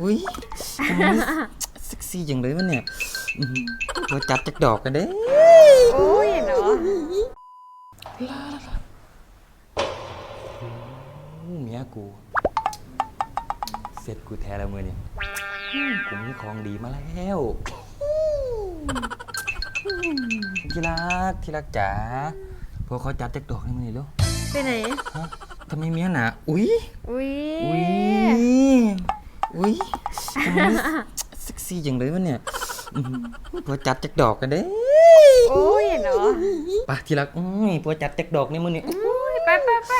อุ้ยทำไมเซ็กซี่จังเลยวะเนี่ยอื้อหือเราจัดจักดอกกันเด้โอ้ยเนาะอู้เมียกู เสร็จกูแท้แล้วมือนี่อื้อกูมีของดีมาแล้วที่รักที่รักจ๋าพวกเขาจัดจักดอกให้มันนี่ลูกไปไหน ฮะทำไมเมียหนาอุ้ยอุ้ยอุ้ย อุ้ยทำไมเซ็กซี่จังเลยวะเนี่ยอื้อหือพอจัดจักดอกกันเด้โอ้ยเนาะไปะที่รักอุ้ยพอจัดจักดอกนี่มึงนี่อุ้ยไปไปไป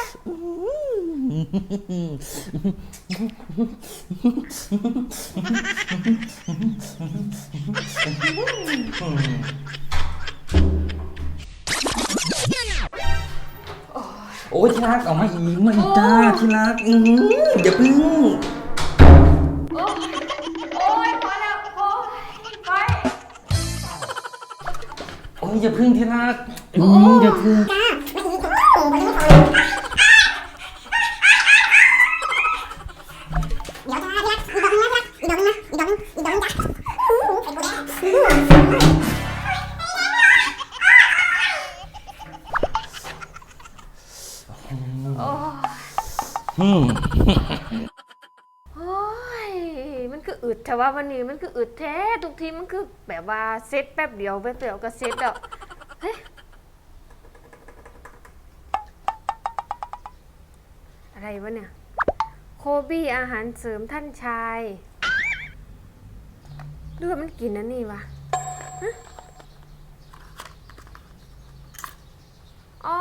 โอ้ยที่รักเอามาอีกมาอีกจ้าที่รักอื้อหืออย่าพึ่ง ยอย่าพึ่งที่รักอื้ออย่าพึ่งอืมโอ้ยมัน คืออึดแต่ว่าวันนี้มันคืออึดแท้ทุกทีมันคือแบบว่าเซตแป๊บเดียวแป๊บเดียวก็เซตอะเฮ้ยอะไรวะเนี่ย โคบี้อาหารเสริมท่านชายดูว่ามันกินอันนี่วะฮะอ๋อ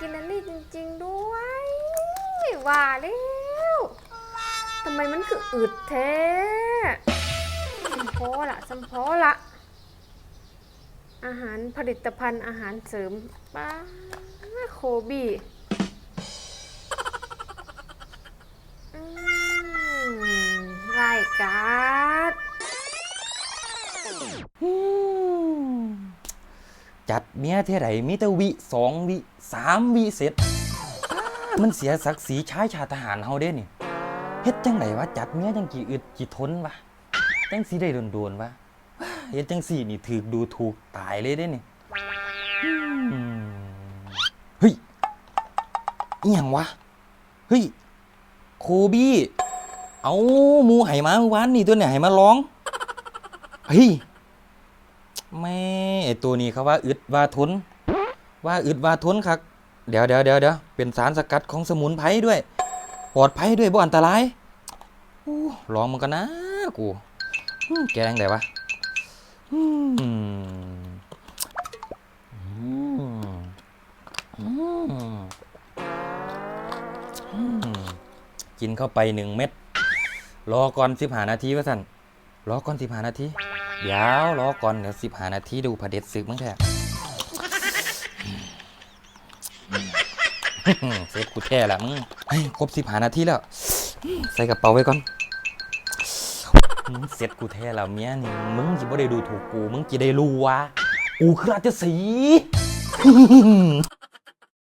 กินอันนี้จริง ๆ ด้วย ว่าแล้ว ทำไมมันคืออึดแท้สัมพอละสัมพอละอาหารผลิตภัณฑ์อาหารเสริมป้าโคบี้อืมรายการจัดเมียเท่าไหร่มีแต่วิสองวิสามวิเสร็จ มันเสียศักดิ์ศรีชายชาติทหารเฮาเด้นี่ เฮ็ดจังไดวะจัดเมียจังกี่อึดกี่ทนวะจังสีได้โดนๆวะเฮ็ดจังสี่นี่ถูกดูถูกตายเลยเด้นี่อืมเฮ้ยอีหยังวะเฮ้ยโคบี้เอาหมูไห่มาเมื่อวานนี่ตัวเนี่ยไห่มาร้องเฮ้ยแม่ไอตัวนี้เขาว่าอึดว่าทน ว่าอึดว่าทนครับเดี๋ยวเดี๋ยวเดี๋ยวเดี๋ยวเป็นสารสกัดของสมุนไพรด้วย ลอดภัยด้วยบ่อันตรายอู้ลองมันกันนะกูแกงได้วะกินเข้าไปหนึ่งเม็ดรอก่อนสิบหานาทีว่าสันรอก่อนสิบหานาที เดี๋ยวรอก่อนเดี๋ยวสิบหานาทีดูผดเด็ดศึกมั้งแท้ เซฟกูแท้ละมึงเฮ้ยครบสิบหานาทีแล้ว ใส่กระเป๋าไว้ก่อนมึงเสร็จกูแท้แล้วเมียนี่มึงจะบ่ได้ดูถูกกู มึงจะได้รู้ว่ากูคือราชสี